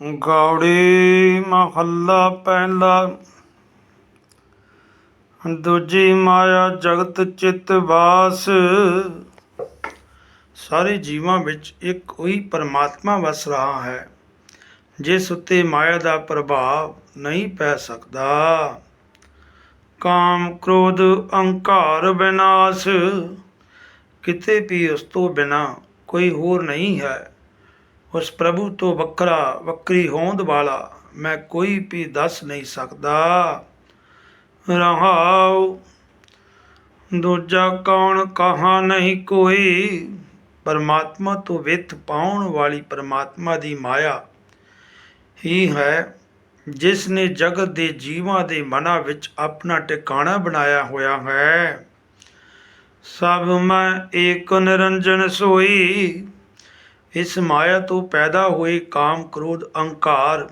ਗੌੜੀ ਮਹੱਲਾ ਪਹਿਲਾ। ਦੂਜੀ ਮਾਇਆ ਜਗਤ ਚਿਤ ਵਾਸ। ਸਾਰੇ ਜੀਵਾਂ ਵਿੱਚ ਇੱਕ ਉਹੀ ਪਰਮਾਤਮਾ ਵਸ ਰਹਾ ਹੈ, ਜਿਸ ਉੱਤੇ ਮਾਇਆ ਦਾ ਪ੍ਰਭਾਵ ਨਹੀਂ ਪੈ ਸਕਦਾ। ਕਾਮ, ਕ੍ਰੋਧ, ਅਹੰਕਾਰ ਵਿਨਾਸ਼, ਕਿਤੇ ਵੀ ਉਸ ਤੋਂ ਬਿਨਾ ਕੋਈ ਹੋਰ ਨਹੀਂ ਹੈ। ਉਸ ਪ੍ਰਭੂ ਤੋਂ ਵੱਖਰਾ, ਵੱਖਰੀ ਹੋਂਦ ਵਾਲਾ ਮੈਂ ਕੋਈ ਵੀ ਦੱਸ ਨਹੀਂ ਸਕਦਾ। ਰਹਾਉ, ਦੂਜਾ ਕੌਣ ਕਹਾ ਨਹੀਂ ਕੋਈ। ਪਰਮਾਤਮਾ ਤੋਂ ਵਿਥ ਪਾਉਣ ਵਾਲੀ ਪਰਮਾਤਮਾ ਦੀ ਮਾਇਆ ਹੀ ਹੈ, ਜਿਸ ਨੇ ਜਗਤ ਦੇ ਜੀਵਾਂ ਦੇ ਮਨਾਂ ਵਿੱਚ ਆਪਣਾ ਟਿਕਾਣਾ ਬਣਾਇਆ ਹੋਇਆ ਹੈ। ਸਭ ਮੈਂ ਏਕ ਨਿਰੰਜਨ ਸੋਈ ਇਸ ਮਾਇਆ ਤੋਂ ਪੈਦਾ ਹੋਏ ਕਾਮ, ਕ੍ਰੋਧ, ਅਹੰਕਾਰ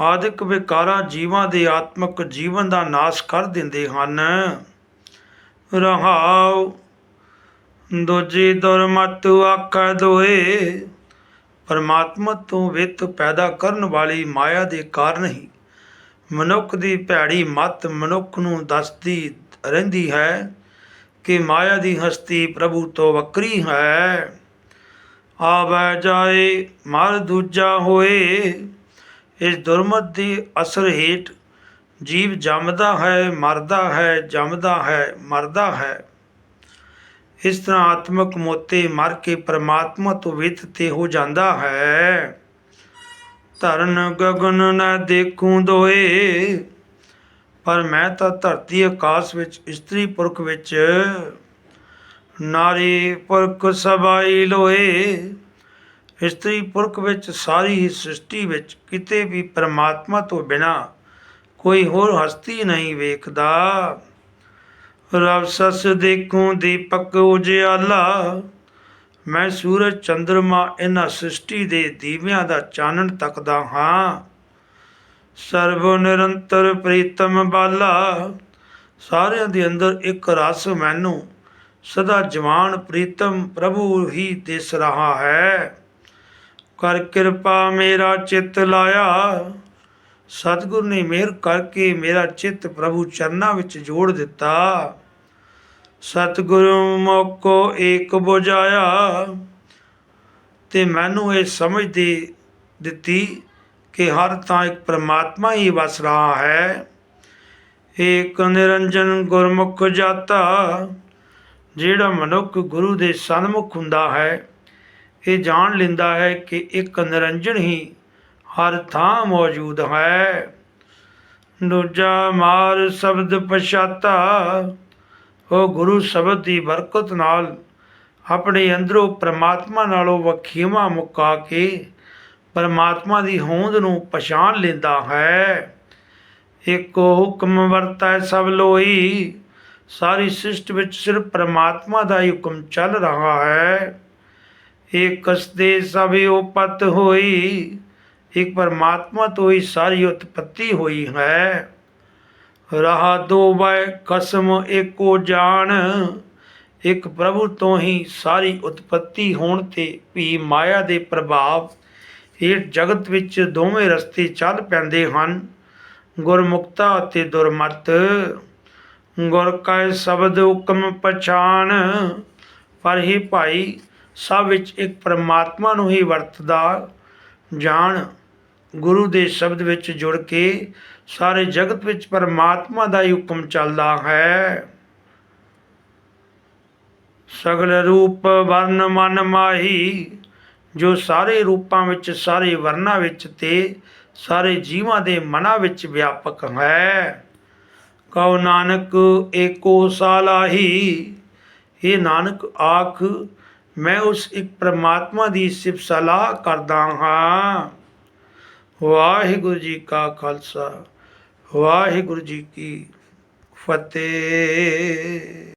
ਆਦਿਕ ਵਿਕਾਰਾਂ ਜੀਵਾਂ ਦੇ ਆਤਮਿਕ ਜੀਵਨ ਦਾ ਨਾਸ਼ ਕਰ ਦਿੰਦੇ ਹਨ। ਰਹਾਉ, ਦੂਜੀ ਦੁਰਮਤ ਆਖੈ ਦੋਏ। ਪਰਮਾਤਮਾ ਤੋਂ ਵਿਤ ਪੈਦਾ ਕਰਨ ਵਾਲੀ ਮਾਇਆ ਦੇ ਕਾਰਨ ਹੀ ਮਨੁੱਖ ਦੀ ਭੈੜੀ ਮਤ ਮਨੁੱਖ ਨੂੰ ਦੱਸਦੀ ਰਹਿੰਦੀ ਹੈ ਕਿ ਮਾਇਆ ਦੀ ਹਸਤੀ ਪ੍ਰਭੂ ਤੋਂ ਵੱਖਰੀ ਹੈ। ਆਵੈ ਜਾਏ, ਮਰ ਦੂਜਾ ਹੋਏ। ਇਸ ਦੁਰਮਤ ਦੀ ਅਸਰ ਹੇਠ ਜੀਵ ਜੰਮਦਾ ਹੈ, ਮਰਦਾ ਹੈ, ਜੰਮਦਾ ਹੈ, ਮਰਦਾ ਹੈ। ਇਸ ਤਰ੍ਹਾਂ ਆਤਮਕ ਮੋਤੇ ਮਰ ਕੇ ਪ੍ਰਮਾਤਮਾ ਤੋਂ ਵਿਤ ਤੇ ਹੋ ਜਾਂਦਾ ਹੈ। ਧਰਨ ਗਗਨ ਨ ਦੇਖੂੰ ਦੋਏ, ਪਰ ਮੈਂ ਤਾਂ ਧਰਤੀ ਆਕਾਸ਼ ਵਿੱਚ, ਇਸਤਰੀ ਪੁਰਖ ਵਿੱਚ ਨਾਰੀ ਪੁਰਖ ਸਬਾਈ ਲੋਏ ਇਸਤਰੀ ਪੁਰਖ ਵਿੱਚ ਸਾਰੀ ਹੀ ਸ੍ਰਿਸ਼ਟੀ ਵਿੱਚ ਕਿਤੇ ਵੀ ਪਰਮਾਤਮਾ ਤੋਂ ਬਿਨਾ ਕੋਈ ਹੋਰ ਹਸਤੀ ਨਹੀਂ ਵੇਖਦਾ। ਰਬ ਸਸ ਦੇਖੂੰ ਦੀਪਕ ਉਜਿਆਲਾ, ਮੈਂ ਸੂਰਜ ਚੰਦਰਮਾ ਇਹਨਾਂ ਸ੍ਰਿਸ਼ਟੀ ਦੇ ਦੀਵਿਆਂ ਦਾ ਚਾਨਣ ਤੱਕਦਾ ਹਾਂ। ਸਰਬ ਨਿਰੰਤਰ ਪ੍ਰੀਤਮ ਬਾਲਾ, ਸਾਰਿਆਂ ਦੇ ਅੰਦਰ ਇੱਕ ਰਸ ਮੈਨੂੰ ਸਦਾ ਜਵਾਨ ਪ੍ਰੀਤਮ ਪ੍ਰਭੂ ਹੀ ਦਿਸ ਰਹਾ ਹੈ। ਕਰ ਕਿਰਪਾ ਮੇਰਾ ਚਿੱਤ ਲਾਇਆ। ਸਤਿਗੁਰ ਨੇ ਮਿਹਰ ਕਰਕੇ ਮੇਰਾ ਚਿੱਤ ਪ੍ਰਭੂ ਚਰਨਾਂ ਵਿੱਚ ਜੋੜ ਦਿੱਤਾ। ਸਤਿਗੁਰੂ ਮੋਕੋ ਏਕ ਬੁਝਾਇਆ। ਤੇ ਮੈਨੂੰ ਇਹ ਸਮਝ ਦੇ ਦਿੱਤੀ ਕਿ ਹਰ ਥਾਂ ਇੱਕ ਪ੍ਰਮਾਤਮਾ ਹੀ ਵਸ ਰਹਾ ਹੈ। ਏਕ ਨਿਰੰਜਨ ਗੁਰਮੁਖ ਜਾਤਾ। ਜਿਹੜਾ ਮਨੁੱਖ ਗੁਰੂ ਦੇ ਸਨਮੁਖ ਹੁੰਦਾ ਹੈ, ਇਹ ਜਾਣ ਲੈਂਦਾ ਹੈ ਕਿ ਇੱਕ ਨਿਰੰਜਨ ਹੀ ਹਰ ਥਾਂ ਮੌਜੂਦ ਹੈ। ਦੂਜਾ ਮਾਰ ਸ਼ਬਦ ਪਛਾਤਾ, ਉਹ ਗੁਰੂ ਸ਼ਬਦ ਦੀ ਬਰਕਤ ਨਾਲ ਆਪਣੇ ਅੰਦਰੋਂ ਪ੍ਰਮਾਤਮਾ ਨਾਲੋਂ ਵਖੀਵਾ ਮੁਕਾ ਕੇ ਪਰਮਾਤਮਾ ਦੀ ਹੋਂਦ ਨੂੰ ਪਛਾਣ ਲੈਂਦਾ ਹੈ। ਇੱਕੋ ਹੁਕਮ ਵਰਤੈ ਸਭ ਲੋਈ ਸਾਰੀ ਸ੍ਰਿਸ਼ਟ ਵਿੱਚ ਸਿਰਫ ਪ੍ਰਮਾਤਮਾ ਦਾ ਹੀ ਹੁਕਮ ਚੱਲ ਰਿਹਾ ਹੈ। ਇਹ ਕਸਦੇ ਸਭ ਉਪਤ ਹੋਈ। ਇੱਕ ਪਰਮਾਤਮਾ ਤੋਂ ਹੀ ਸਾਰੀ ਉਤਪਤੀ ਹੋਈ ਹੈ। ਰਹਾ ਦੋ ਵੈ ਕਸਮ ਏਕੋ ਜਾਣ। ਇੱਕ ਪ੍ਰਭੂ ਤੋਂ ਹੀ ਸਾਰੀ ਉਤਪਤੀ ਹੋਣ ਤੇ ਵੀ ਮਾਇਆ ਦੇ ਪ੍ਰਭਾਵ ਇਹ ਜਗਤ ਵਿੱਚ ਦੋਵੇਂ ਰਸਤੇ ਚੱਲ ਪੈਂਦੇ ਹਨ। ਗੁਰਮੁਖਤਾ ਅਤੇ ਦੁਰਮਤ ਗੁਰ ਕੈ ਸ਼ਬਦ ਹੁਕਮ ਪਛਾਨ। ਪਰ ਹੀ ਭਾਈ ਸਭ ਵਿੱਚ ਇੱਕ ਪਰਮਾਤਮਾ ਨੂੰ ਹੀ ਵਰਤਦਾ ਜਾਣ। ਗੁਰੂ ਦੇ ਸ਼ਬਦ ਵਿੱਚ ਜੁੜ ਕੇ ਸਾਰੇ ਜਗਤ ਵਿੱਚ ਪਰਮਾਤਮਾ ਦਾ ਹੀ ਹੁਕਮ ਚੱਲਦਾ ਹੈ। ਸਗਲ ਰੂਪ ਵਰਨ ਮਨ ਮਾਹੀ, ਜੋ ਸਾਰੇ ਰੂਪਾਂ ਵਿੱਚ, ਸਾਰੇ ਵਰਨਾਂ ਵਿੱਚ ਤੇ ਸਾਰੇ ਜੀਵਾਂ ਦੇ ਮਨਾਂ ਵਿੱਚ ਵਿਆਪਕ ਹੈ। ਕਉ ਨਾਨਕ ਏਕੋ ਸਾਲਾਹੀ। ਇਹ ਨਾਨਕ, ਆਖ, ਮੈਂ ਉਸ ਇੱਕ ਪ੍ਰਮਾਤਮਾ ਦੀ ਸਿਫਤ ਸਲਾਹ ਕਰਦਾ ਹਾਂ। ਵਾਹਿਗੁਰੂ ਜੀ ਕਾ ਖਾਲਸਾ, ਵਾਹਿਗੁਰੂ ਜੀ ਕੀ ਫਤਿਹ।